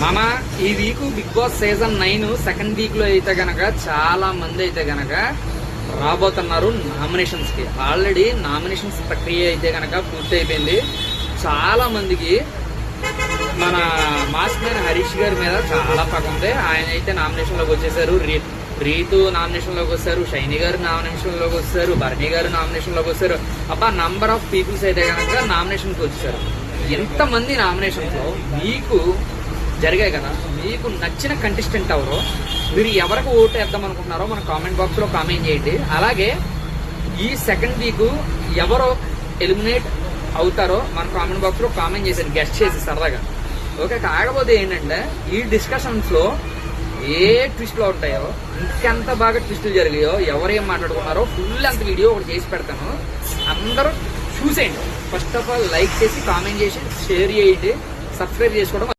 మామ ఈ week Bigg Boss season nine second వీక్లో అయితే గనక చాలా మంది అయితే గనక రాబోతున్నారు నామినేషన్స్కి ఆల్రెడీ నామినేషన్స్ ప్రక్రియ అయితే గనక పూర్తయిపోయింది. చాలా మందికి మన మాస్క్ మ్యాన్ హరీష్ గారి మీద చాలా పగ ఉంది. ఆయన అయితే నామినేషన్లోకి వచ్చేసారు. రీ రీతు నామినేషన్లోకి వచ్చారు. షైని గారు నామినేషన్లోకి వచ్చారు. భరణి గారు నామినేషన్లోకి అబ్బా నంబర్ ఆఫ్ పీపుల్స్ అయితే కనుక నామినేషన్కి వచ్చారు ఎంతమంది నామినేషన్స్లో మీకు జరిగాయి కదా. మీకు నచ్చిన కంటెస్టెంట్ ఎవరో మీరు ఎవరికి ఓటు వేద్దాం అనుకుంటున్నారో మన కామెంట్ బాక్స్లో కామెంట్ చేయండి. అలాగే ఈ సెకండ్ వీక్ ఎవరో ఎలిమినేట్ అవుతారో మన కామెంట్ బాక్స్లో కామెంట్ చేసాను గెస్ట్ చేసి సరదాగా. ఓకే కాకపోతే ఏంటంటే ఈ డిస్కషన్స్లో ఏ ట్విస్టులు ఉంటాయో ఇంకెంత బాగా ట్విస్టులు జరిగాయో ఎవరేం మాట్లాడుకున్నారో ఫుల్ అంత వీడియో ఒకటి చేసి పెడతాను. అందరూ చూసేయండి. ఫస్ట్ ఆఫ్ ఆల్ లైక్ చేసి కామెంట్ చేసి షేర్ చేయండి. సబ్స్క్రైబ్ చేసుకోవడం